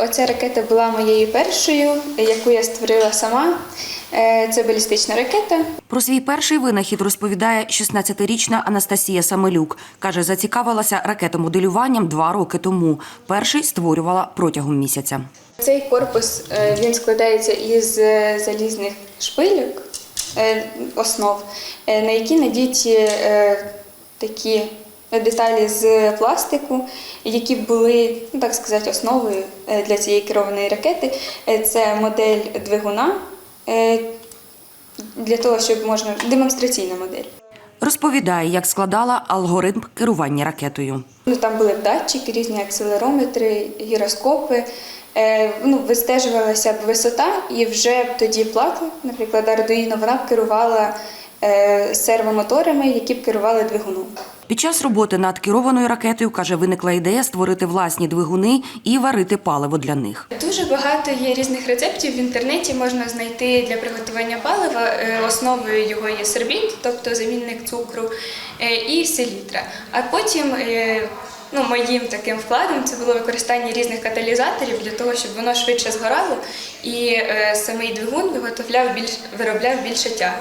Оця ракета була моєю першою, яку я створила сама. Е, Це балістична ракета. Про свій перший винахід розповідає 16-річна Анастасія Самелюк. Каже, зацікавилася ракетомоделюванням два роки тому. Перший створювала протягом місяця. Цей корпус е, він складається із е, залізних шпильок, е, основ, на які надіті такі деталі з пластику, які були, ну так сказати, основою е, для цієї керованої ракети. Е, Це модель двигуна е, для того, щоб можна демонстраційна модель. Розповідає, як складала алгоритм керування ракетою. Ну, там були датчики, різні акселерометри, гіроскопи. Е, ну, вистежувалася б висота, і вже б тоді плата, наприклад, Arduino, вона б керувала е, сервомоторами, які б керували двигуном. Під час роботи над керованою ракетою, каже, виникла ідея створити власні двигуни і варити паливо для них. Дуже багато є різних рецептів в інтернеті. Можна знайти для приготування палива. Е, Основою його є сорбіт, тобто замінник цукру, е, і селітра. А потім е, ну, моїм таким вкладом це було використання різних каталізаторів для того, щоб воно швидше згорало, і самий двигун виготовляв більш виробляв більше тяги,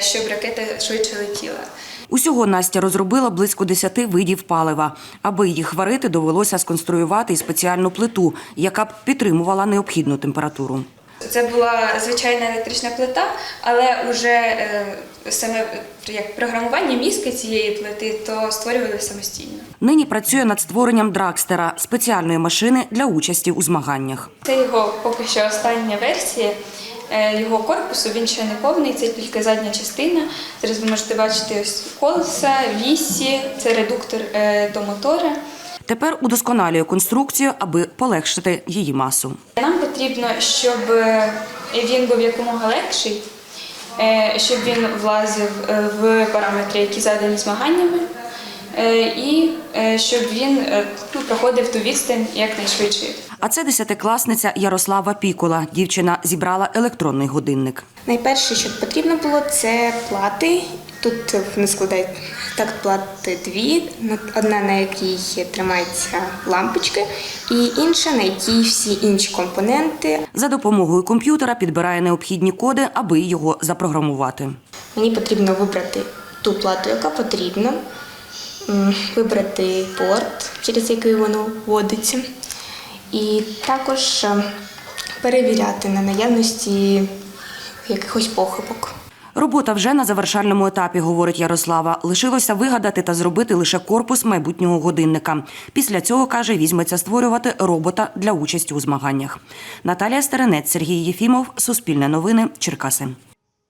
щоб ракета швидше летіла. Усього Настя розробила близько 10 видів палива. Аби їх варити, довелося сконструювати і спеціальну плиту, яка б підтримувала необхідну температуру. Це була звичайна електрична плита, але вже е, саме як програмування мізки цієї плити, то створювали самостійно. Нині працює над створенням дракстера спеціальної машини для участі у змаганнях. Це його поки що остання версія. Е, Його корпусу він ще не повний, це тільки задня частина. Зараз ви можете бачити ось колеса, вісі, це редуктор е, до мотора. Тепер удосконалює конструкцію, аби полегшити її масу. Нам потрібно, щоб е, він був якомога легший, щоб він влазив в параметри, які задані змаганнями, і е, щоб він е, ну, проходив ту відстань якнайшвидше. А це десятикласниця Ярослава Пікола. Дівчина зібрала електронний годинник. Найперше, що потрібно було, це плати. Тут вони складають так плати дві, на- одна на якій тримаються лампочки, і інша, на якій всі інші компоненти. За допомогою комп'ютера підбирає необхідні коди, аби його запрограмувати. Мені потрібно вибрати ту плату, яка потрібна, вибрати порт, через який воно вводиться, і також е, перевіряти на наявності якихось похибок. Робота вже на завершальному етапі, говорить Ярослава. Лишилося вигадати та зробити лише корпус майбутнього годинника. Після цього каже, візьметься створювати робота для участі у змаганнях. Наталія Стеренець, Сергій Єфімов, Суспільне новини, Черкаси.